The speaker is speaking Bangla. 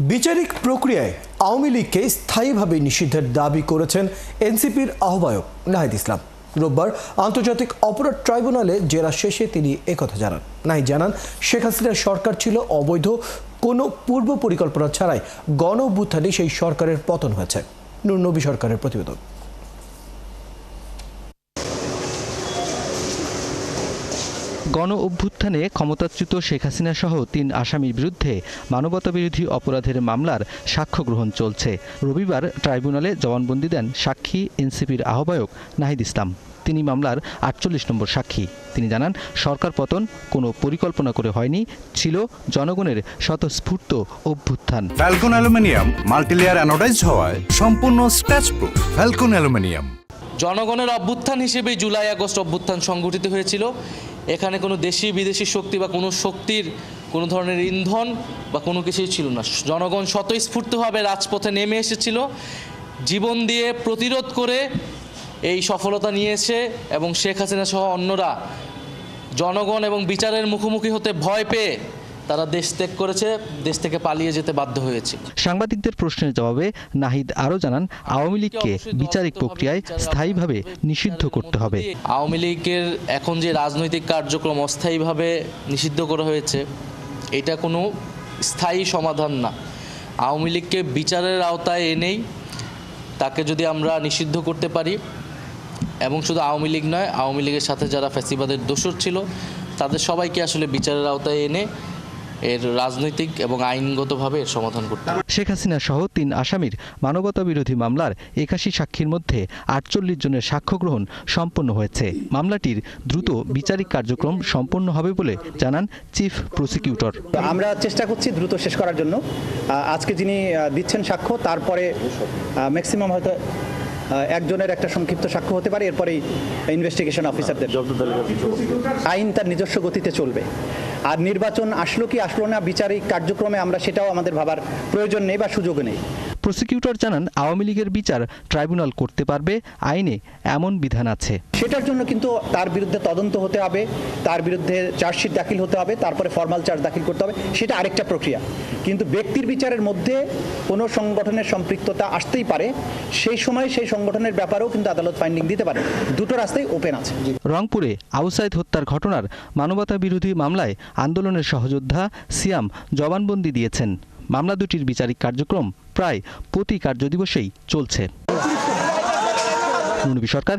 বিচারিক প্রক্রিয়ায় আওয়ামী লীগকে স্থায়ীভাবে নিষিদ্ধের দাবি করেছেন এনসিপির আহ্বায়ক নাহিদ ইসলাম। রোববার আন্তর্জাতিক অপরাধ ট্রাইব্যুনালে জেরা শেষে তিনি একথা জানান। নাহিদ জানান, শেখ হাসিনার সরকার ছিল অবৈধ, কোনো পূর্ব পরিকল্পনা ছাড়াই গণ সেই সরকারের পতন হয়েছে। নূর নবী সরকারের প্রতিবেদন। গণ অভ্যুত্থানে ক্ষমতাচ্যুত শেখ হাসিনা সহ তিন আসামির বিরুদ্ধে মানবতাবিরোধী অপরাধের মামলার সাক্ষ্য গ্রহণ চলছে। রবিবার ট্রাইব্যুনালে জবানবন্দি দেন সাক্ষী এনসিপির আহ্বায়ক নাহিদ ইসলাম। তিনি মামলার আটচল্লিশ নম্বর সাক্ষী। তিনি জানান সরকার পতন কোনো পরিকল্পনা করে হয়নি ছিল জনগণের স্বতঃস্ফূর্ত অভ্যুত্থান। ফ্যালকন অ্যালুমিনিয়াম মাল্টিলেয়ার অ্যানোডাইজড হওয়ায় সম্পূর্ণ স্ক্র্যাচ প্রুফ ফ্যালকন অ্যালুমিনিয়াম জনগণের অভ্যুত্থান হিসেবে জুলাই আগস্ট অভ্যুত্থান সংগঠিত হয়েছিল। এখানে কোনো দেশি বিদেশি শক্তি বা কোনো শক্তির কোনো ধরনের ইন্ধন বা কোনো কিছুই ছিল না। জনগণ স্বতঃস্ফূর্তভাবে রাজপথে নেমে এসেছিল, জীবন দিয়ে প্রতিরোধ করে এই সফলতা নিয়েছে এবং শেখ হাসিনা সহ অন্যরা জনগণ এবং বিচারের মুখোমুখি হতে ভয় পেয়ে তারা দেশ ত্যাগ করেছে দেশ থেকে পালিয়ে যেতে বাধ্য হয়েছে। সাংবাদিকদের প্রশ্নের জবাবে নাহিদ আরও জানান আওয়ামী লীগকে বিচারিক প্রক্রিয়ায় স্থায়ীভাবে নিষিদ্ধ করতে হবে। আওয়ামী লীগের এখন যে রাজনৈতিক কার্যক্রম অস্থায়ীভাবে নিষিদ্ধ করা হয়েছে এটা কোনো স্থায়ী সমাধান না। আওয়ামী লীগকে বিচারের আওতায় এনেই তাকে যদি আমরা নিষিদ্ধ করতে পারি এবং শুধু আওয়ামী লীগ নয় আওয়ামী লীগের সাথে যারা ফ্যাসিবাদের দোষর ছিল তাদের সবাইকে আসলে বিচারের আওতায় এনে এর রাজনৈতিক এবং আইনগতভাবে এর সমাধান করতে হবে। শেখ হাসিনা সহ তিন আসামির মানবতা বিরোধী মামলার একাশি সাক্ষীর মধ্যে আটচল্লিশ জনের সাক্ষ্য গ্রহণ সম্পন্ন হয়েছে। মামলাটির দ্রুত বিচারিক কার্যক্রম সম্পন্ন হবে বলে জানান চিফ প্রসিকিউটর। তো আমরা চেষ্টা করছি দ্রুত শেষ করার জন্য। আজকে যিনি দিচ্ছেন সাক্ষ্য তারপরে ম্যাক্সিমাম হয়তো একজনের একটা সংক্ষিপ্ত সাক্ষ্য হতে পারে এরপরেই ইনভেস্টিগেশন অফিসারদের আইন তার নিজস্ব গতিতে চলবে। আর নির্বাচন আসলো কি আসলো না বিচারিক কার্যক্রমে আমরা সেটাও আমাদের ভাবার প্রয়োজন নেই বা সুযোগ নেই। প্রসিকিউটর জানান আওয়ামী লীগের বিচার ট্রাইব্যুনাল করতে পারবে আইনে এমন বিধান আছে। সেটার জন্য কিন্তু তার বিরুদ্ধে তদন্ত হতে হবে তার বিরুদ্ধে চার্জশিট দাখিল হতে হবে তারপরে ফর্মাল চার্জ দাখিল করতে হবে সেটা আরেকটা প্রক্রিয়া। কিন্তু ব্যক্তির বিচারের মধ্যে কোনো সংগঠনের সম্পৃক্ততা আসতেই পারে সেই সময় সেই সংগঠনের ব্যাপারেও কিন্তু আদালত ফাইন্ডিং দিতে পারে। দুটো রাস্তাই ওপেন আছে। রংপুরে আউসাইদ হত্যার ঘটনার মানবতা বিরোধী মামলায় আন্দোলনের সহযোদ্ধা সিয়াম জবানবন্দি দিয়েছেন। মামলা দুটির বিচারিক কার্যক্রম প্রায় প্রতি কার্যদিবসেই চলছে। সরকার।